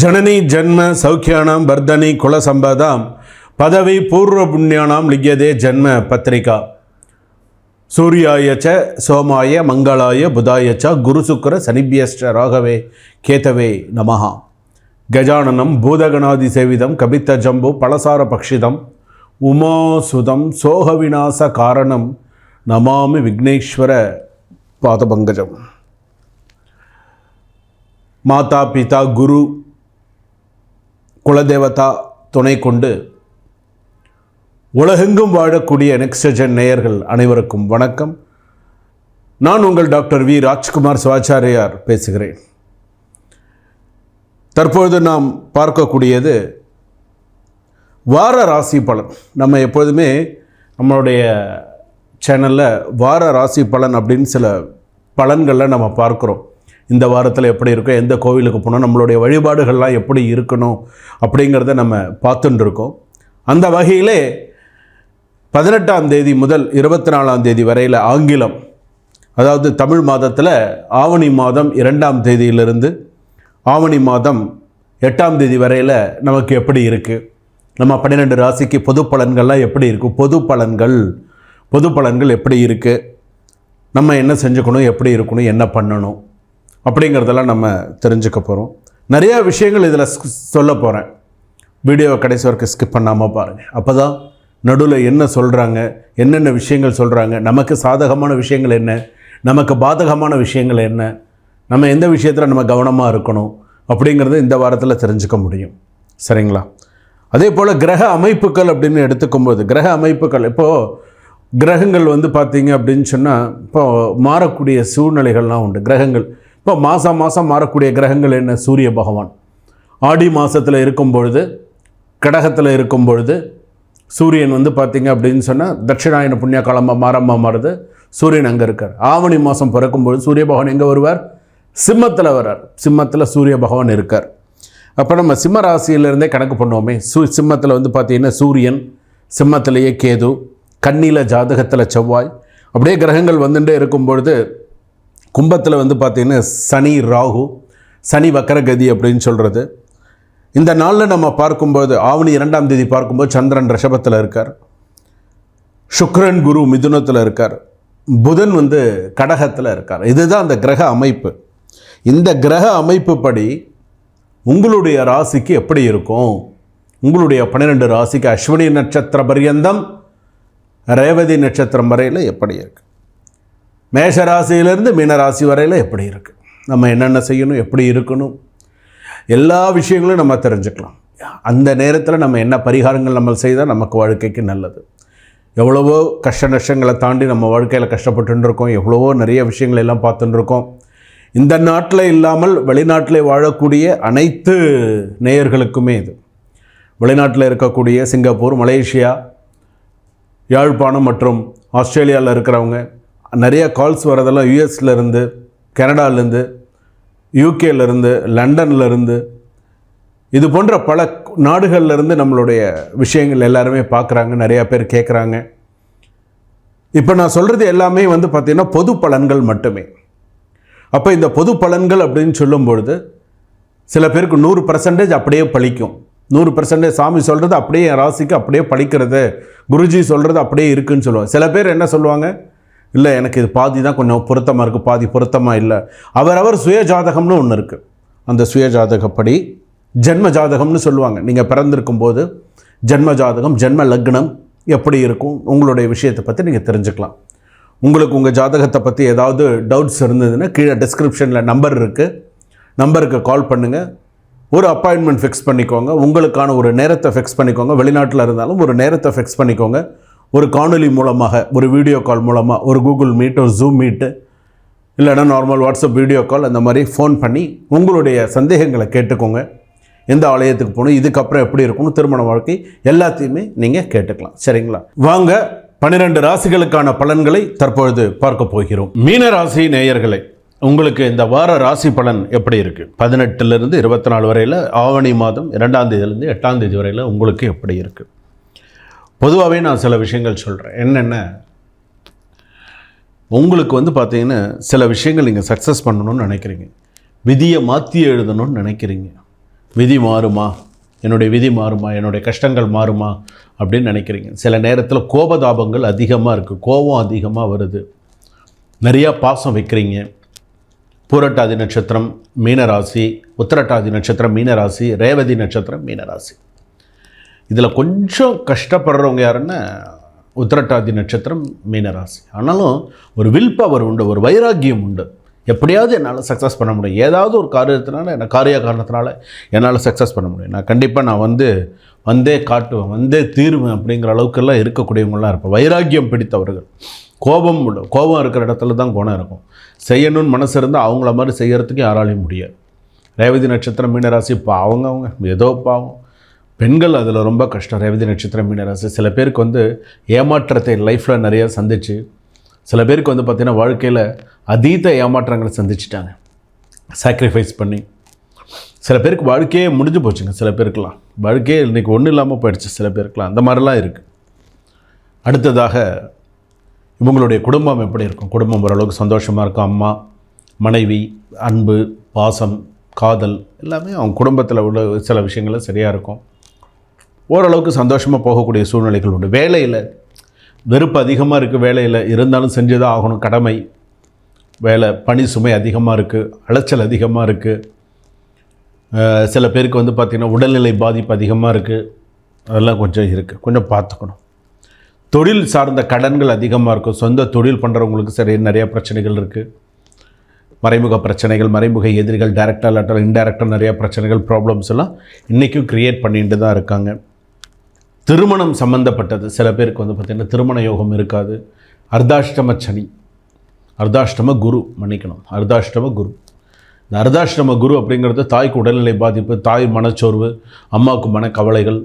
ஜனனி ஜன்ம சௌக்கியானாம் வர்தனி குலசம்பதாம் பதவி பூர்வ புண்ணியானாம் லிங்கியதே ஜன்ம பத்திரிகா. சூர்யாயச்ச சோமாய மங்களாய புதாயச்ச குருசுக்கர சனிபியஷ்ட ராகவே கேதவே நமஹா. கஜானனம் பூதகணாதி சேவிதம் கபித்த ஜம்பு பலசார பக்ஷிதம் உமாசுதம் சோகவிநாச காரணம் நமாமி விக்னேஸ்வர பாதபங்கஜம். மாதா பிதா குரு குலதேவதா துணை கொண்டு உலகெங்கும் வாழக்கூடிய நெக்ஸ்டஜன் நேயர்கள் அனைவருக்கும் வணக்கம். நான் உங்கள் டாக்டர் வி. ராஜ்குமார் சிவாச்சாரியார் பேசுகிறேன். தற்பொழுது நாம் பார்க்கக்கூடியது வார ராசி பலன். நம்ம எப்பொழுதுமே நம்மளுடைய சேனலில் வார ராசி பலன் அப்படின்னு சில பலன்களை நம்ம பார்க்குறோம். இந்த வாரத்தில் எப்படி இருக்கும் எந்த கோவிலுக்கு போனோம் நம்மளுடைய வழிபாடுகள்லாம் எப்படி இருக்கணும் அப்படிங்கிறத நம்ம பார்த்துட்டு இருக்கோம். அந்த வகையிலே பதினெட்டாம் தேதி முதல் இருபத்தி நாலாம் தேதி வரையில் ஆங்கிலம் அதாவது தமிழ் மாதத்தில் ஆவணி மாதம் இரண்டாம் தேதியிலிருந்து ஆவணி மாதம் எட்டாம் தேதி வரையில் நமக்கு எப்படி இருக்குது நம்ம பன்னிரெண்டு ராசிக்கு பொது பலன்கள்லாம் எப்படி இருக்கும் பொது பலன்கள் பொது பலன்கள் எப்படி இருக்குது நம்ம என்ன செஞ்சுக்கணும் எப்படி இருக்கணும் என்ன பண்ணணும்? அப்படிங்கிறதெல்லாம் நம்ம தெரிஞ்சுக்க போகிறோம் நிறையா விஷயங்கள் இதில் சொல்ல போகிறேன் வீடியோவை கடைசி வரைக்கும் ஸ்கிப் பண்ணாமல் பாருங்கள் அப்போ தான் நடுவில் என்ன சொல்கிறாங்க என்னென்ன விஷயங்கள் சொல்கிறாங்க நமக்கு சாதகமான விஷயங்கள் என்ன நமக்கு பாதகமான விஷயங்கள் என்ன நம்ம எந்த விஷயத்தில் நம்ம கவனமாக இருக்கணும் அப்படிங்கிறத இந்த வாரத்தில் தெரிஞ்சுக்க முடியும். சரிங்களா? அதே போல் கிரக அமைப்புகள் அப்படின்னு எடுத்துக்கும்போது கிரக அமைப்புகள் இப்போது கிரகங்கள் வந்து பார்த்தீங்க அப்படின்னு சொன்னால் இப்போ மாறக்கூடிய சூழ்நிலைகள்லாம் உண்டு. கிரகங்கள் இப்போ மாதம் மாதம் மாறக்கூடிய கிரகங்கள் என்ன? சூரிய பகவான். ஆடி மாதத்தில் இருக்கும் பொழுது கடகத்தில் இருக்கும் பொழுது சூரியன் வந்து பார்த்திங்க அப்படின்னு சொன்னால் தட்சிணாயன புண்ணிய காலமாக மாறமாக மாறுது. சூரியன் அங்கே இருக்கார். ஆவணி மாதம் பிறக்கும்பொழுது சூரிய பகவான் எங்கே வருவார்? சிம்மத்தில் வர்றார். சிம்மத்தில் சூரிய பகவான் இருக்கார். அப்போ நம்ம சிம்ம ராசியிலிருந்தே கணக்கு பண்ணுவோமே. சூ சிம்மத்தில் வந்து பார்த்திங்கன்னா சூரியன் சிம்மத்திலேயே கேது கண்ணியில் ஜாதகத்தில் செவ்வாய் அப்படியே கிரகங்கள் வந்துட்டே இருக்கும் பொழுது கும்பத்தில் வந்து பார்த்திங்கன்னா சனி ராகு சனி வக்கரகதி அப்படின்னு சொல்கிறது இந்த நாளில் நம்ம பார்க்கும்போது ஆவணி இரண்டாம் தேதி பார்க்கும்போது சந்திரன் ரிஷபத்தில் இருக்கார். சுக்ரன் குரு மிதுனத்தில் இருக்கார். புதன் வந்து கடகத்தில் இருக்கார். இதுதான் அந்த கிரக அமைப்பு. இந்த கிரக அமைப்பு படி உங்களுடைய ராசிக்கு எப்படி இருக்கும்? உங்களுடைய பன்னிரெண்டு ராசிக்கு அஸ்வினி நட்சத்திர பரியந்தம் ரேவதி நட்சத்திரம் வரையில் எப்படி இருக்குது மேஷ மீனராசி மீன ராசி வரையில் எப்படி இருக்குது நம்ம என்னென்ன செய்யணும் எப்படி இருக்கணும்? எல்லா விஷயங்களும் நம்ம தெரிஞ்சுக்கலாம். அந்த நேரத்தில் நம்ம என்ன பரிகாரங்கள் நம்ம செய்தால் நமக்கு வாழ்க்கைக்கு நல்லது. எவ்வளவோ கஷ்ட நஷ்டங்களை தாண்டி நம்ம வாழ்க்கையில் கஷ்டப்பட்டுருக்கோம் எவ்வளவோ நிறைய விஷயங்கள் எல்லாம் பார்த்துட்டுருக்கோம் இந்த நாட்டில் இல்லாமல் வெளிநாட்டில் வாழக்கூடிய அனைத்து நேயர்களுக்குமே இது. வெளிநாட்டில் இருக்கக்கூடிய சிங்கப்பூர் மலேசியா யாழ்ப்பாணம் மற்றும் ஆஸ்திரேலியாவில் இருக்கிறவங்க நிறையா கால்ஸ் வரதெல்லாம் யூஎஸ்லேருந்து கனடாலேருந்து யூகேலேருந்து லண்டன்லேருந்து இது போன்ற பல நாடுகள்லேருந்து நம்மளுடைய விஷயங்கள் எல்லாருமே பார்க்குறாங்க நிறையா பேர் கேட்குறாங்க. இப்போ நான் சொல்கிறது எல்லாமே வந்து பார்த்திங்கன்னா பொது பலன்கள் மட்டுமே. அப்போ இந்த பொது பலன்கள் அப்படின்னு சொல்லும் பொழுது சில பேருக்கு நூறு பர்சன்டேஜ் அப்படியே பழிக்கும். நூறு பர்சன்டேஜ் சாமி சொல்கிறது அப்படியே என் ராசிக்கு அப்படியே பழிக்கிறது குருஜி சொல்கிறது அப்படியே இருக்குன்னு சொல்லுவாங்க. சில பேர் என்ன சொல்லுவாங்க? இல்லை எனக்கு இது பாதி தான் கொஞ்சம் பொருத்தமாக இருக்குது பாதி பொருத்தமாக இல்லை. அவரவர் சுய ஜாதகம்னு ஒன்று இருக்குது அந்த சுய ஜாதகப்படி ஜென்ம ஜாதகம்னு சொல்லுவாங்க. நீங்கள் பிறந்திருக்கும் போது ஜென்ம ஜாதகம் ஜென்ம லக்னம் எப்படி இருக்கும் உங்களுடைய விஷயத்தை பற்றி நீங்கள் தெரிஞ்சுக்கலாம். உங்களுக்கு உங்கள் ஜாதகத்தை பற்றி ஏதாவது டவுட்ஸ் இருந்ததுன்னா கீழே டிஸ்கிரிப்ஷனில் நம்பர் இருக்குது நம்பருக்கு கால் பண்ணுங்கள் ஒரு அப்பாயின்மெண்ட் ஃபிக்ஸ் பண்ணிக்கோங்க. உங்களுக்கான ஒரு நேரத்தை ஃபிக்ஸ் பண்ணிக்கோங்க. வெளிநாட்டில் இருந்தாலும் ஒரு நேரத்தை ஃபிக்ஸ் பண்ணிக்கோங்க. ஒரு காணொலி மூலமாக ஒரு வீடியோ கால் மூலமாக ஒரு கூகுள் மீட் ஒரு ஜூம் மீட்டு இல்லைன்னா நார்மல் வாட்ஸ்அப் வீடியோ கால் அந்த மாதிரி ஃபோன் பண்ணி உங்களுடைய சந்தேகங்களை கேட்டுக்கோங்க. எந்த ஆலயத்துக்கு போகணும் இதுக்கப்புறம் எப்படி இருக்கணும் திருமண வாழ்க்கை எல்லாத்தையுமே நீங்கள் கேட்டுக்கலாம். சரிங்களா? வாங்க பன்னிரெண்டு ராசிகளுக்கான பலன்களை தற்பொழுது பார்க்க போகிறோம். மீன ராசி நேயர்களை உங்களுக்கு இந்த வார ராசி பலன் எப்படி இருக்குது பதினெட்டுலேருந்து இருபத்தி நாலு வரையில் ஆவணி மாதம் இரண்டாம் தேதியிலேருந்து எட்டாம் தேதி வரையில் உங்களுக்கு எப்படி இருக்குது பொதுவாகவே நான் சில விஷயங்கள் சொல்கிறேன் என்னென்ன? உங்களுக்கு வந்து பார்த்தீங்கன்னா சில விஷயங்கள் நீங்கள் சக்ஸஸ் பண்ணணும்னு நினைக்கிறீங்க. விதியை மாற்றி எழுதணும்னு நினைக்கிறீங்க. விதி மாறுமா? என்னுடைய விதி மாறுமா? என்னுடைய கஷ்டங்கள் மாறுமா? அப்படின்னு நினைக்கிறீங்க. சில நேரத்தில் கோபதாபங்கள் அதிகமாக இருக்குது கோபம் அதிகமாக வருது. நிறையா பாசம் வைக்கிறீங்க. பூரட்டாதி நட்சத்திரம் மீனராசி உத்திரட்டாதி நட்சத்திரம் மீனராசி ரேவதி நட்சத்திரம் மீனராசி. இதில் கொஞ்சம் கஷ்டப்படுறவங்க யாருன்னா உத்திரட்டாதி நட்சத்திரம் மீனராசி. ஆனாலும் ஒரு வில் பவர் உண்டு ஒரு வைராக்கியம் உண்டு. எப்படியாவது என்னால் சக்ஸஸ் பண்ண முடியும். ஏதாவது ஒரு காரியத்தினால என்ன காரிய காரணத்தினால என்னால் சக்ஸஸ் பண்ண முடியும். நான் கண்டிப்பாக நான் வந்து வந்தே காட்டுவேன் வந்தே தீருவேன் அப்படிங்கிற அளவுக்கெல்லாம் இருக்கக்கூடியவங்களாம் இருப்பேன். வைராக்கியம் பிடித்தவர்கள். கோபம் உள்ள கோபம் இருக்கிற இடத்துல தான் குணம் இருக்கும். செய்யணும்னு மனசு இருந்தால் அவங்கள மாதிரி செய்கிறதுக்கு யாராலையும் முடியாது. ரேவதி நட்சத்திரம் மீனராசி பாவங்க அவங்க. ஏதோ பாவம். பெண்கள் அதில் ரொம்ப கஷ்டம். ரேவதி நட்சத்திரம் மீனராசி சில பேருக்கு வந்து ஏமாற்றத்தை லைஃப்பில் நிறையா சந்திச்சு சில பேருக்கு வந்து பார்த்திங்கன்னா வாழ்க்கையில் அதீத ஏமாற்றங்களை சந்திச்சிட்டாங்க. சாக்ரிஃபைஸ் பண்ணி. சில பேருக்கு வாழ்க்கையே முடிஞ்சு போச்சுங்க சில பேருக்கெலாம் வாழ்க்கையே இன்றைக்கி ஒன்றும் இல்லாமல் போயிடுச்சு சில பேருக்கெலாம் அந்த மாதிரிலாம் இருக்குது அடுத்ததாக இவங்களுடைய குடும்பம் எப்படி இருக்கும்? குடும்பம் ஓரளவுக்கு சந்தோஷமாக இருக்கும். அம்மா மனைவி அன்பு பாசம் காதல் எல்லாமே அவங்க குடும்பத்தில் உள்ள சில விஷயங்கள சரியாக இருக்கும். ஓரளவுக்கு சந்தோஷமாக போகக்கூடிய சூழ்நிலைகள் உண்டு. வேலையில் வெறுப்பு அதிகமாக இருக்குது வேலையில் இருந்தாலும் செஞ்சு தான் ஆகணும் கடமை. வேலை பணி சுமை அதிகமாக இருக்குது அலைச்சல் அதிகமாக இருக்குது சில பேருக்கு வந்து பார்த்திங்கன்னா உடல்நிலை பாதிப்பு அதிகமாக இருக்குது அதெல்லாம் கொஞ்சம் இருக்குது கொஞ்சம் பார்த்துக்கணும். தொழில் சார்ந்த கடன்கள் அதிகமாக இருக்கும். சொந்த தொழில் பண்ணுறவங்களுக்கு சரி நிறையா பிரச்சனைகள் இருக்குது மறைமுக பிரச்சனைகள் மறைமுக எதிரிகள் டேரெக்டாக லெட்டர் இன்டைரக்டாக நிறையா பிரச்சனைகள் ப்ராப்ளம்ஸ் எல்லாம் இன்றைக்கும் க்ரியேட் பண்ணிட்டு தான் இருக்காங்க. திருமணம் சம்மந்தப்பட்டது சில பேருக்கு வந்து பார்த்திங்கன்னா திருமண யோகம் இருக்காது. அர்த்தாஷ்டம சனி. அர்த்தாஷ்டம குரு மன்னிக்கணும். அர்த்தாஷ்டம குரு. இந்த அர்த்தாஷ்டம குரு அப்படிங்கிறது தாய்க்கு உடல்நிலை பாதிப்பு தாய் மனச்சோர்வு அம்மாவுக்கு மனக்கவலைகள்.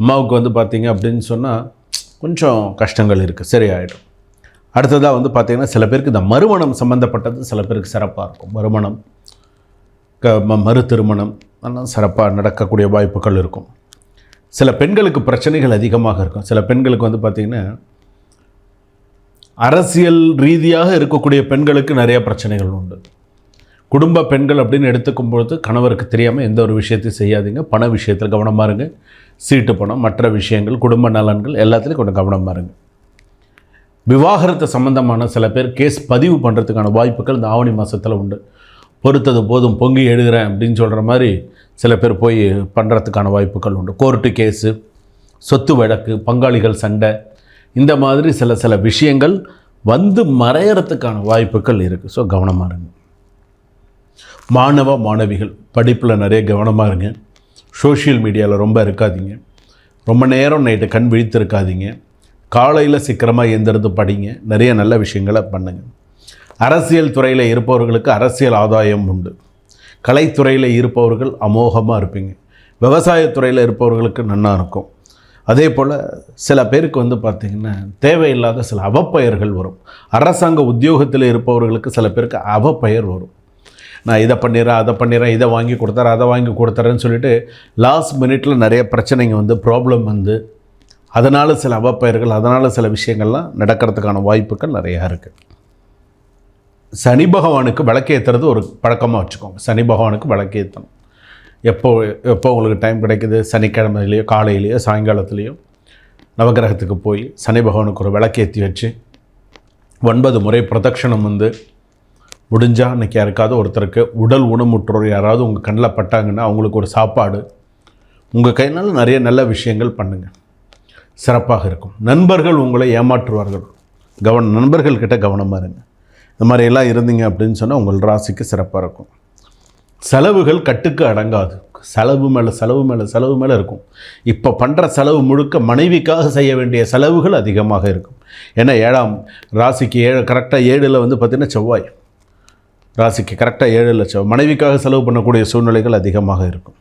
அம்மாவுக்கு வந்து பார்த்திங்க அப்படின்னு சொன்னால் கொஞ்சம் கஷ்டங்கள் இருக்குது சரியாயிடும். அடுத்ததாக வந்து பார்த்திங்கன்னா சில பேருக்கு இந்த மறுமணம் சம்மந்தப்பட்டது சில பேருக்கு சிறப்பாக இருக்கும். மறுமணம் க ம மறு திருமணம் அதெல்லாம் சிறப்பாக நடக்கக்கூடிய வாய்ப்புகள் இருக்கும். சில பெண்களுக்கு பிரச்சனைகள் அதிகமாக இருக்கும். சில பெண்களுக்கு வந்து பார்த்திங்கன்னா அரசியல் ரீதியாக இருக்கக்கூடிய பெண்களுக்கு நிறைய பிரச்சனைகள் உண்டு. குடும்ப பெண்கள் அப்படின்னு எடுத்துக்கும் பொழுது கணவருக்கு தெரியாமல் எந்த ஒரு விஷயத்தையும் செய்யாதீங்க. பண விஷயத்தில் கவனமாக இருங்க. சீட்டு பணம் மற்ற விஷயங்கள் குடும்ப நலன்கள் எல்லாத்துலேயும் கொஞ்சம் கவனமாக இருங்க. விவாகரத்து சம்பந்தமான சில பேர் கேஸ் பதிவு பண்ணுறதுக்கான வாய்ப்புகள் இந்த ஆவணி மாதத்தில் உண்டு. பொறுத்தது போதும் பொங்கி எழுதுகிறேன் அப்படின்னு சொல்கிற மாதிரி சில பேர் போய் பண்ணுறதுக்கான வாய்ப்புகள் உண்டு. கோர்ட்டு கேஸு சொத்து வழக்கு பங்காளிகள் சண்டை இந்த மாதிரி சில சில விஷயங்கள் வந்து மறையறதுக்கான வாய்ப்புகள் இருக்குது ஸோ கவனமாக இருங்க. மாணவ மாணவிகள் படிப்பில் நிறைய கவனமாக இருங்க. சோஷியல் மீடியாவில் ரொம்ப இருக்காதிங்க. ரொம்ப நேரம் நைட்டு கண் விழித்து இருக்காதீங்க காலையில் சீக்கிரமாக எந்திருந்து படிங்க. நிறைய நல்ல விஷயங்களை பண்ணுங்கள் அரசியல் துறையில் இருப்பவர்களுக்கு அரசியல் ஆதாயம் உண்டு. கலைத்துறையில் இருப்பவர்கள் அமோகமாக இருப்பீங்க. விவசாயத்துறையில் இருப்பவர்களுக்கு நன்னா இருக்கும். அதே போல் சில பேருக்கு வந்து பார்த்திங்கன்னா தேவையில்லாத சில அவப்பெயர்கள் வரும். அரசாங்க உத்தியோகத்தில் இருப்பவர்களுக்கு சில பேருக்கு அவப்பெயர் வரும். நான் இதை பண்ணிடுறேன் அதை பண்ணிடுறேன் இதை வாங்கி கொடுத்துறேன் அதை வாங்கி கொடுத்துறேன்னு சொல்லிட்டு லாஸ்ட் மினிட்ல நிறைய பிரச்சனைங்க வந்து ப்ராப்ளம் வந்து அதனால் சில அவப்பெயர்கள் அதனால் சில விஷயங்கள்லாம் நடக்கிறதுக்கான வாய்ப்புகள் நிறையா இருக்குது சனி பகவானுக்கு விளக்கேற்றுறது ஒரு பழக்கமாக வச்சுக்கோங்க. சனி பகவானுக்கு விளக்கேற்றணும் எப்போ எப்போ உங்களுக்கு டைம் கிடைக்குது? சனிக்கிழமையிலையோ காலையிலையோ சாயங்காலத்துலேயோ நவகிரகத்துக்கு போய் சனி பகவானுக்கு ஒரு விளக்கேற்றி வச்சு ஒன்பது முறை பிரதட்சணம் வந்து முடிஞ்சால் இன்றைக்கி யாருக்காவது ஒருத்தருக்கு உடல் ஊனமுற்றோர் யாராவது உங்கள் கண்ணில் பட்டாங்கன்னா அவங்களுக்கு ஒரு சாப்பாடு உங்கள் கையினால் நிறைய நல்ல விஷயங்கள் பண்ணுங்கள் சிறப்பாக இருக்கும். நண்பர்கள் உங்களை ஏமாற்றுவார்கள். கவனம் நண்பர்கள்கிட்ட கவனமாக இருங்க. இந்த மாதிரி எல்லாம் இருந்தீங்க அப்படின்னு சொன்னால் உங்கள் ராசிக்கு சிறப்பாக இருக்கும். செலவுகள் கட்டுக்கு அடங்காது. செலவு மேலே செலவு மேலே செலவு மேலே இருக்கும். இப்போ பண்ணுற செலவு முழுக்க மனைவிக்காக செய்ய வேண்டிய செலவுகள் அதிகமாக இருக்கும். ஏன்னா ஏழாம் ராசிக்கு ஏழு கரெக்டாக ஏழில் வந்து பார்த்திங்கன்னா செவ்வாய். ராசிக்கு கரெக்டாக ஏழில் செவ்வாய் மனைவிக்காக செலவு பண்ணக்கூடிய சூழ்நிலைகள் அதிகமாக இருக்கும்.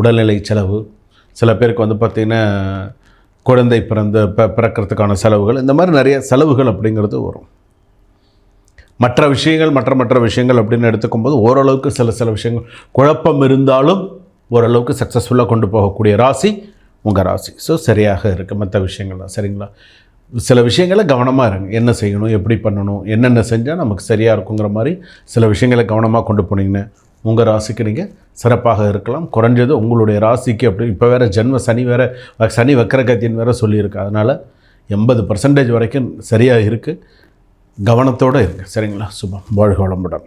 உடல்நிலை செலவு. சில பேருக்கு வந்து பார்த்திங்கன்னா குழந்தை பிறந்த ப பிறக்கிறதுக்கான செலவுகள். இந்த மாதிரி நிறைய செலவுகள் அப்படிங்கிறது வரும். மற்ற விஷயங்கள் மற்ற மற்ற விஷயங்கள் அப்படின்னு எடுத்துக்கும்போது ஓரளவுக்கு சில சில விஷயங்கள். குழப்பம் இருந்தாலும் ஓரளவுக்கு சக்ஸஸ்ஃபுல்லாக கொண்டு போகக்கூடிய ராசி உங்கள் ராசி. ஸோ சரியாக இருக்குது மற்ற விஷயங்கள்லாம் சரிங்களா? சில விஷயங்களை கவனமாக இருங்க. என்ன செய்யணும்? எப்படி பண்ணணும்? என்னென்ன செஞ்சால் நமக்கு சரியாக இருக்குங்கிற மாதிரி சில விஷயங்களை கவனமாக கொண்டு போனீங்கன்னா உங்கள் ராசிக்கு நீங்கள் சிறப்பாக இருக்கலாம். குறைஞ்சது உங்களுடைய ராசிக்கு அப்படி. இப்போ வேறு ஜென்ம சனி வேறு சனி வக்கரகத்தின் வேறு சொல்லியிருக்கு. அதனால் எண்பது பர்சன்டேஜ் வரைக்கும் சரியாக இருக்குது கவனத்தோடு இருங்க. சரிங்களா? சுபம். வாழ்க வளமுடன்.